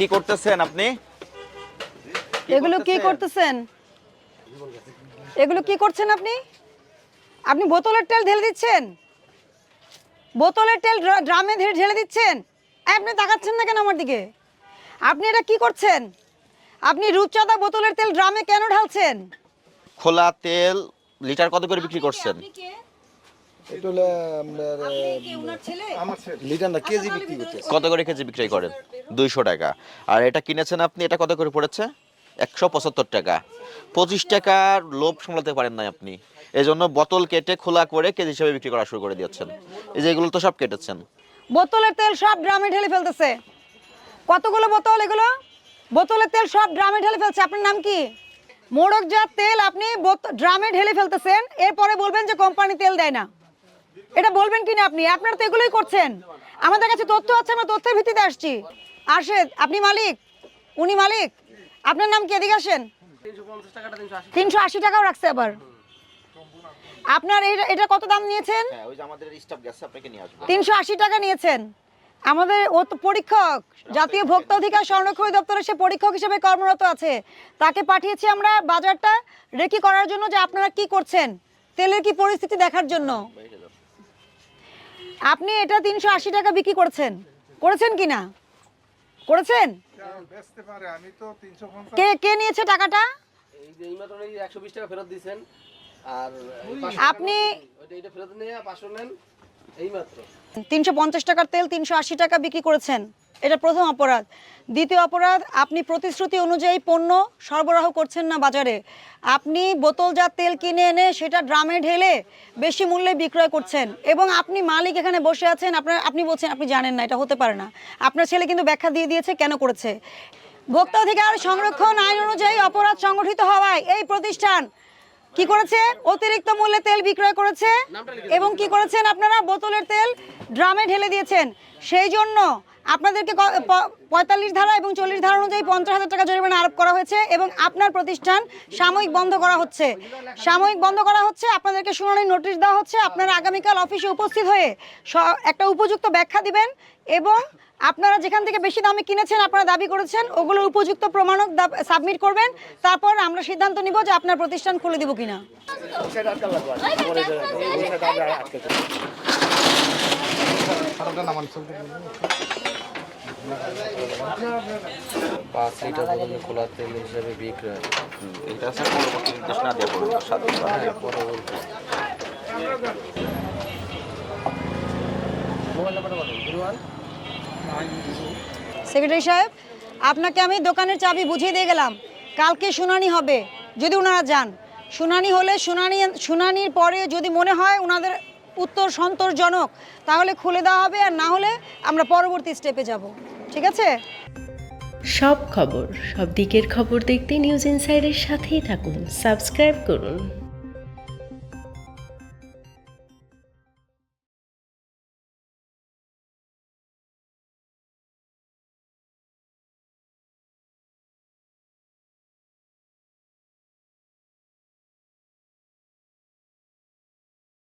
কি করতেছেন আপনি? এগুলো কি করতেছেন? এগুলো কি করছেন আপনি? আপনি বোতলের তেল ঢেলে দিচ্ছেন? বোতলের তেল ড্রামে ঢেলে ঢেলে দিচ্ছেন? আপনি তাকাচ্ছেন না কেন আমার দিকে? আপনি এটা কি করছেন? আপনি রূপচাঁদা বোতলের তেল ড্রামে কেন ঢালছেন? খোলা তেল লিটার কত করে বিক্রি করছেন? এটা হলো লিটার না কেজি বিক্রি করতেছে কত করে কেজি বিক্রি করেন? দুইশো টাকা। আর এটা কিনেছেন আপনি? এটা কত করে পড়েছে? একশো পঁচাত্তর টাকা। পঁচিশ টাকার লোভ সামলাতে পারেন না আপনি। এই জন্য বোতল কেটে খোলা করে কেজি হিসেবে বিক্রি করা শুরু করে দিয়েছেন। এই যে এগুলো তো সব কেটেছেন। বোতলের তেল সব ড্রামে ঢেলে ফেলতেছে। কতগুলো বোতল এগুলো? বোতলের তেল সব ড্রামে ঢেলে ফেলছে। আপনার নাম কি? মোড়কজাত তেল আপনি বোত- ড্রামে ঢেলে ফেলতেছেন। এরপরে বলবেন যে কোম্পানি তেল দেয় না। এটা বলবেন কিনা আপনি? আপনারা তো এগুলোই করছেন। আমাদের কাছে তথ্য আছে আমরা তথ্যের ভিত্তিতে আসছি। আরশেদ আপনি মালিক? উনি মালিক? আপনার নাম কি? এদিকে আসেন। তিনশো আশি টাকাও রাখছে আবার। আপনার এটা কত দাম নিয়েছেন? হ্যাঁ তিনশো আশি টাকা নিয়েছেন। আমাদের ও তো পরীক্ষক জাতীয় ভোক্তা অধিকার সংরক্ষণ দপ্তরে সে পরীক্ষক হিসেবে কর্মরত আছে। তাকে পাঠিয়েছি আমরা বাজারটা রেকি করার জন্য যে আপনারা কি করছেন তেলের কি পরিস্থিতি দেখার জন্য। আপনি এটা তিনশো আশি টাকা বিক্রি করেছেন। করেছেন কি না করেছেন? বেচতে পারে আমি তো তিনশো কে কে নিয়েছে টাকাটা? এই যে এইমাত্র এই একশো বিশ টাকা ফেরত দিয়েছেন। আর আপনি এটা ফেরত নেন। এইমাত্র। তিনশো পঞ্চাশ টাকার তেল তিনশো আশি টাকা বিক্রি করেছেন। এটা প্রথম অপরাধ। দ্বিতীয় অপরাধ আপনি প্রতিশ্রুতি অনুযায়ী পণ্য সরবরাহ করছেন না বাজারে। আপনি বোতলজাত তেল কিনে এনে সেটা ড্রামে ঢেলে বেশি মূল্যে বিক্রয় করছেন এবং আপনি মালিক এখানে বসে আছেন আপনার আপনি বলছেন আপনি জানেন না এটা হতে পারে না। আপনার ছেলে কিন্তু ব্যাখ্যা দিয়ে দিয়েছে কেন করেছে। ভোক্তা অধিকার সংরক্ষণ আইন অনুযায়ী অপরাধ সংগঠিত হওয়ায় এই প্রতিষ্ঠান কি করেছে? অতিরিক্ত মূল্যে তেল বিক্রয় করেছে এবং কি করেছেন আপনারা? বোতলের তেল ড্রামে ঢেলে দিয়েছেন। সেই জন্য আপনাদেরকে পঁয়তাল্লিশ ধারা এবং চল্লিশ ধারা অনুযায়ী পঞ্চাশ হাজার টাকা জরিমানা আরোপ করা হয়েছে এবং আপনার প্রতিষ্ঠান সাময়িক বন্ধ করা হচ্ছে। সাময়িক বন্ধ করা হচ্ছে, আপনাদেরকে শুনানির নোটিশ দেওয়া হচ্ছে, আপনারা আগামীকাল অফিসে উপস্থিত হয়ে একটা উপযুক্ত ব্যাখ্যা দিবেন এবং আপনারা যেখান থেকে বেশি দামে কিনেছেন, আপনারা দাবি করেছেন, ওগুলোর উপযুক্ত প্রমাণক সাবমিট করবেন, তারপর আমরা সিদ্ধান্ত নিব যে আপনার প্রতিষ্ঠান খুলে দিব কিনা। পাঁচ লিটার পর্যন্ত খোলা তেল হিসেবে বিক্রয়। এটা স্যার পরবর্তী নির্দেশনা দেওয়া পড়বে সাত দিন পরে। মোবাইল নাম্বারটা বলেন জিরো ওয়ান সেক্রেটারি সাহেব আপনাকে আমি দোকানের চাবি বুঝিয়ে দিয়ে গেলাম। কালকে শুনানি হবে যদি ওনারা যান। শুনানি হলে শুনানি শুনানির পরে যদি মনে হয় ওনাদের উত্তর সন্তোষজনক। তাহলে খুলে দেওয়া হবে আর না হলে আমরা পরবর্তী স্টেপে যাব। ঠিক আছে? সব খবর, সব দিকের খবর দেখতে নিউজ ইনসাইডের সাথেই থাকুন। সাবস্ক্রাইব করুন।